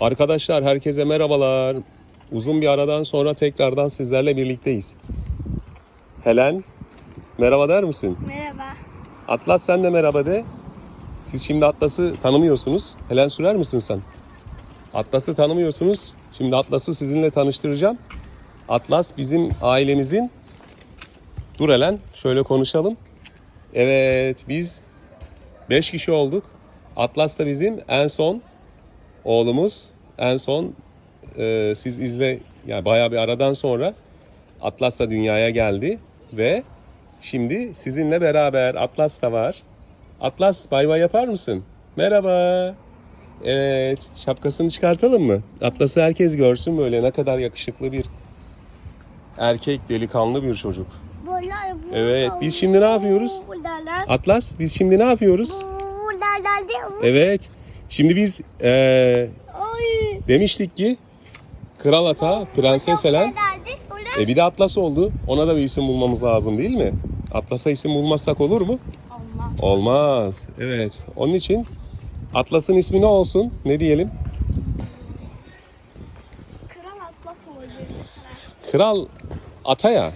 Arkadaşlar herkese merhabalar. Uzun bir aradan sonra tekrardan sizlerle birlikteyiz. Helen, merhaba der misin? Merhaba. Atlas sen de merhaba de. Siz şimdi Atlas'ı tanımıyorsunuz. Helen sürer misin sen? Atlas'ı tanımıyorsunuz. Şimdi Atlas'ı sizinle tanıştıracağım. Atlas bizim ailemizin... Dur Helen, şöyle konuşalım. Evet, biz 5 kişi olduk. Atlas da bizim en son oğlumuz. En son e, siz izle, yani bayağı bir aradan sonra Atlas da dünyaya geldi ve şimdi sizinle beraber Atlas da var. Atlas bay bay yapar mısın? Merhaba. Evet, şapkasını çıkartalım mı? Atlas'ı herkes görsün böyle ne kadar yakışıklı bir erkek, delikanlı bir çocuk. Evet, biz şimdi ne yapıyoruz? Atlas, biz şimdi ne yapıyoruz? Evet, şimdi biz eee, Ay. demiştik ki Kral Ata, Prenses Helen, e bir de Atlas oldu. Ona da bir isim bulmamız lazım değil mi? Atlas'a isim bulmazsak olur mu? Olmaz. Olmaz. Evet. Onun için Atlas'ın ismi ne olsun? Ne diyelim? Kral Atlas olabilir mesela. Kral Ataya.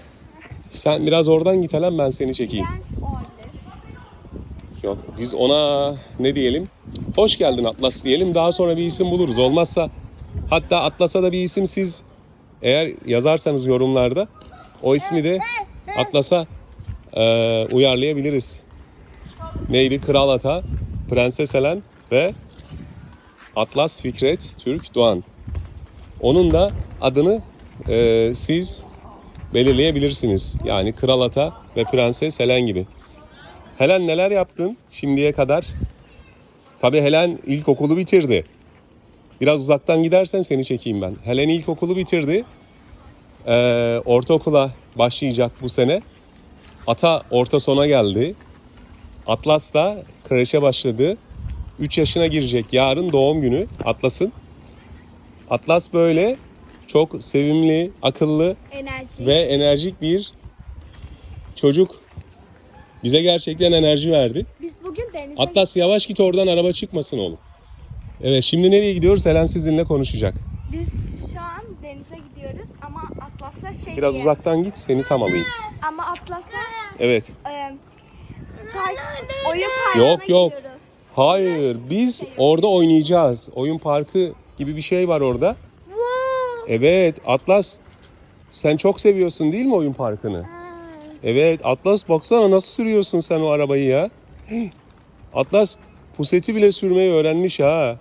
Sen biraz oradan git Helen ben seni çekeyim. Prens olabilir. Yok biz ona ne diyelim? Hoş geldin Atlas diyelim. Daha sonra bir isim buluruz. Olmazsa hatta Atlas'a da bir isim siz eğer yazarsanız yorumlarda o ismi de Atlas'a eee, uyarlayabiliriz. Neydi? Kral Ata, Prenses Helen ve Atlas Fikret Türk Doğan. Onun da adını eee, siz belirleyebilirsiniz. Yani Kral Ata ve Prenses Helen gibi. Helen neler yaptın şimdiye kadar? Tabii Helen ilkokulu bitirdi. Biraz uzaktan gidersen seni çekeyim ben. Helen ilkokulu bitirdi. Ee, ortaokula başlayacak bu sene. Ata orta sona geldi. Atlas da kreşe başladı. 3 yaşına girecek. Yarın doğum günü Atlas'ın. Atlas böyle çok sevimli, akıllı Enerji. ve enerjik bir çocuk. Bize gerçekten enerji verdi. Biz denize Atlas yavaş git oradan araba çıkmasın oğlum. Evet şimdi nereye gidiyoruz? Helen sizinle konuşacak. Biz şu an denize gidiyoruz ama Atlas'a şey Biraz diye- uzaktan git seni tam alayım. Ama Atlas'a Evet. e, park, oyun parkına Yok, yok. gidiyoruz. Hayır biz orada oynayacağız. Oyun parkı gibi bir şey var orada. Evet Atlas sen çok seviyorsun değil mi oyun parkını? Evet Atlas baksana nasıl sürüyorsun sen o arabayı ya. Hey, Atlas puseti bile sürmeyi öğrenmiş ha.